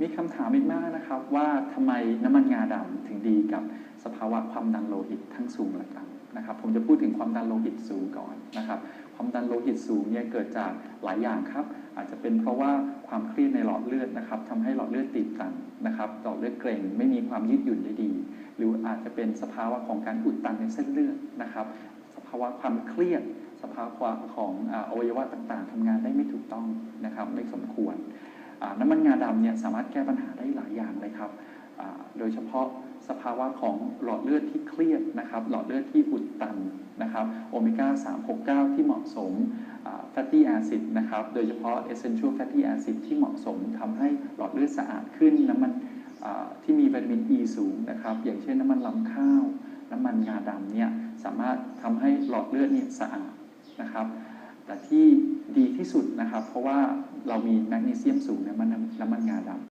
มีคำถามอีกมากนะครับว่าทำไมน้ำมันงาดำถึงดีกับสภาวะความดันโลหิตทั้งสูงและต่ำนะครับ ผมจะพูดถึงความดันโลหิตสูงก่อนนะครับ ความดันโลหิตสูงเนี่ยเกิดจากหลายอย่างครับ อาจจะเป็นเพราะว่าความเครียดในหลอดเลือดนะครับทำให้หลอดเลือดตีบตันนะครับหลอดเลือดเกร็งไม่มีความยืดหยุ่นได้ดี หรืออาจจะเป็นสภาวะของการอุดตันในเส้นเลือดนะครับ สภาวะความเครียดสภาวะของอวัยวะต่างๆทำงานได้ไม่ถูกต้องนะครับ ไม่สมควร น้ำมันงาดำเนี่ยสามารถแก้ปัญหาได้หลายอย่างเลยครับ โดยเฉพาะสภาวะของหลอดเลือดที่เครียดนะครับ หลอดเลือดที่อุดตันนะครับ โอเมก้า 369 ที่เหมาะสมแฟตตี้แอซิดนะครับ โดยเฉพาะ essential fatty acid ที่เหมาะสมทำให้หลอดเลือดสะอาดขึ้น น้ำมันที่มีวิตามิน E สูงนะครับ อย่างเช่นน้ำมันลำข้าว น้ำมันงาดำเนี่ยสามารถทำให้หลอดเลือดเนี่ยสะอาดนะครับ ที่ดีที่สุดนะครับ เพราะว่าเรามีแมกนีเซียมสูงใน